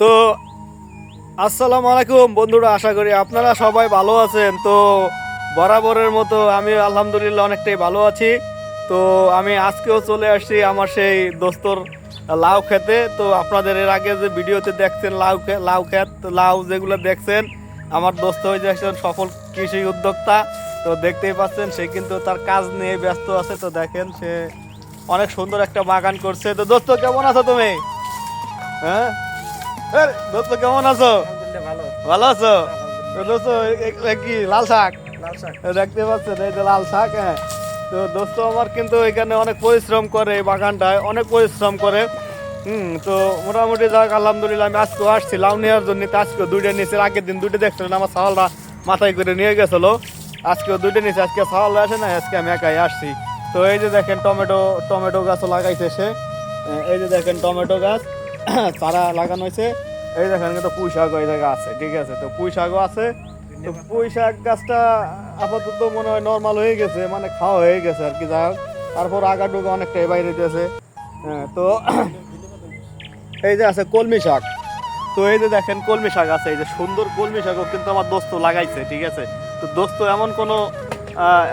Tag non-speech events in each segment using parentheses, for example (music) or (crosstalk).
তো, আসসালামু আলাইকুম বন্ধুরা, আশা করি আপনারা সবাই ভালো আছেন। তো, বরাবরের মতো আমি আলহামদুলিল্লাহ অনেকটাই ভালো আছি। তো, আমি আজকেও চলে আসছি আমার সেই দোস্তর লাউ খেতে। তো, আপনাদের এর আগে যে ভিডিওতে দেখছেন লাউ লাউ খেত, লাউ যেগুলো দেখছেন, আমার দোস্ত হয়ে যে একজন সফল কৃষি উদ্যোক্তা। তো, দেখতেই পাচ্ছেন, সে কিন্তু তার কাজ নিয়ে ব্যস্ত আছে। তো, দেখেন, সে অনেক সুন্দর একটা বাগান করছে। তো, দোস্ত, কেমন আছো তুমি? হ্যাঁ? দোস্ত কেমন আছো? ভালো। আছো? দোস্ত কি লাল শাক? দেখতে পাচ্ছেন এই যে লাল শাক হ্যাঁ। তো দোস্ত আমার কিন্তু এখানে অনেক পরিশ্রম করে এই বাগানটায় অনেক পরিশ্রম করে। হুম তো মোটামুটি যাক আলহামদুলিল্লাহ আমি আজকেও আসছি লাউ নেওয়ার জন্য তো আজকেও দুইটা নিয়েছি আগের দিন দুইটা দেখছিলেন আমার সাওয়ালটা মাথায় করে নিয়ে গেছিল। আজকেও দুইটা নিয়েছি আজকে সাওয়াল আসে না আজকে আমি একাই আসছি। তো এই যে দেখেন টমেটো টমেটো গাছও লাগাইছে সে। এই যে দেখেন টমেটো গাছ। (coughs) চারা লাগানো হয়েছে। এই দেখেন কিন্তু পুঁই শাক ওই জায়গায় আছে ঠিক আছে? তো পুঁই শাকও আছে। তো পুঁই শাক গাছটা আপাতত মনে হয় নর্মাল হয়ে গেছে মানে খাওয়া হয়ে গেছে আর কি হোক। তারপর আগা ডুগা অনেকটাই বাইরে দিয়েছে হ্যাঁ, তো (coughs) এই যে আছে কলমি শাক। তো এই যে দেখেন কলমি শাক আছে এই যে সুন্দর কলমি শাকও কিন্তু আমার দোস্ত লাগাইছে ঠিক আছে? তো দোস্ত এমন কোনো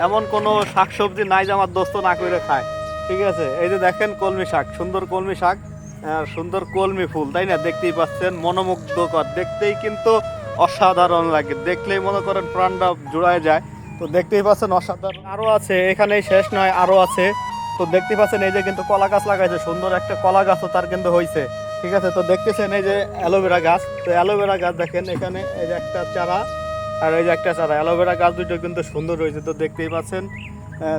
এমন কোনো শাকসবজি নাই যে আমার দোস্ত না করে খায় ঠিক আছে? এই যে দেখেন কলমি শাক সুন্দর কলমি শাক। সুন্দর কলমি ফুল, তাই না? দেখতেই পাচ্ছেন, মনোমুগ্ধকর। দেখতেই কিন্তু অসাধারণ লাগে। দেখলেই মনে করেন প্রাণটা জোড়ায় যায়। তো দেখতেই পাচ্ছেন অসাধারণ। আরও আছে, এখানেই শেষ নয় আরও আছে। তো দেখতে পাচ্ছেন, এই যে কিন্তু কলা গাছ লাগাইছে, সুন্দর একটা কলা গাছও তার কিন্তু হয়েছে ঠিক আছে, তো দেখতেছেন এই যে অ্যালোভেরা গাছ। তো অ্যালোভেরা গাছ দেখেন, এখানে এই যে একটা চারা, আর এই যে একটা চারা। অ্যালোভেরা গাছ দুটো কিন্তু সুন্দর রয়েছে তো দেখতেই পাচ্ছেন।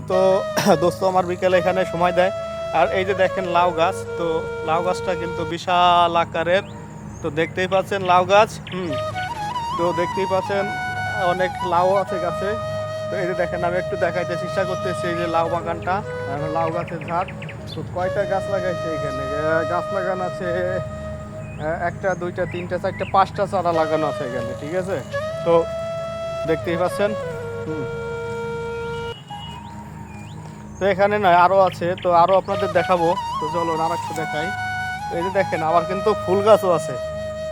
তো (coughs) দোস্ত, আমার বিকেলে এখানে সময় দেয়। আর এই যে দেখেন লাউ গাছ, তো লাউ গাছটা কিন্তু বিশাল আকারের। তো দেখতেই পাচ্ছেন লাউ গাছ, হুম। তো দেখতেই পাচ্ছেন অনেক লাউ আছে গাছে। তো এই যে দেখেন, আমি একটু দেখাইতে চেষ্টা করতেছি এই যে লাউ বাগানটা লাউ গাছের ঝাড়। তো কয়টা গাছ লাগাইছে এখানে? গাছ লাগানো আছে একটা, দুইটা, তিনটা, চারটা, পাঁচটা চারা লাগানো আছে এখানে, ঠিক আছে? তো দেখতেই পাচ্ছেন, হুম। তো এখানে নয় আরও আছে, তো আরও আপনাদের দেখাবো। তো চলো আর একটু দেখাই। এই যে দেখেন, আবার কিন্তু ফুল গাছও আছে।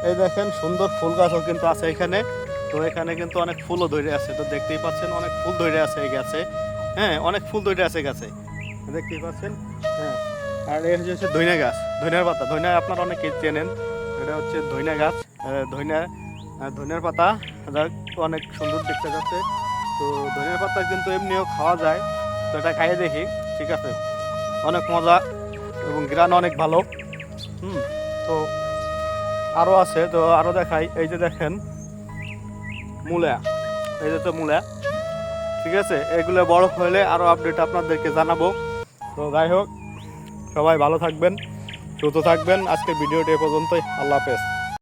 এই দেখেন, সুন্দর ফুল গাছও কিন্তু আছে এখানে। তো এখানে কিন্তু অনেক ফুলও ধরে আছে। তো দেখতেই পাচ্ছেন, অনেক ফুল ধরে আছে এই গাছে। হ্যাঁ অনেক ফুল ধরে আছে গাছে। দেখতেই পাচ্ছেন? হ্যাঁ। আর এই হচ্ছে ধইনা গাছ, ধইনার পাতা। ধইনা আপনারা অনেকে চেনেন। এটা হচ্ছে ধইনা গাছ। ধইনা ধনিয়ার পাতা। অনেক সুন্দর দেখতে যাচ্ছে। তো ধনিয়ার পাতা কিন্তু এমনিও খাওয়া যায়। তো এটা খাইয়ে দেখি, ঠিক আছে? অনেক মজা এবং গ্রান অনেক ভালো। হুম, তো আরও আছে, তো আরও দেখাই। এই যে দেখেন, মূলা। এই যে তো মূলা। ঠিক আছে? এগুলো বড় হলে আরও আপডেট আপনাদেরকে জানাব। তো যাই হোক, সবাই ভালো থাকবেন, সুস্থ থাকবেন। আজকের ভিডিওটি এ পর্যন্তই। আল্লাহ হাফেজ।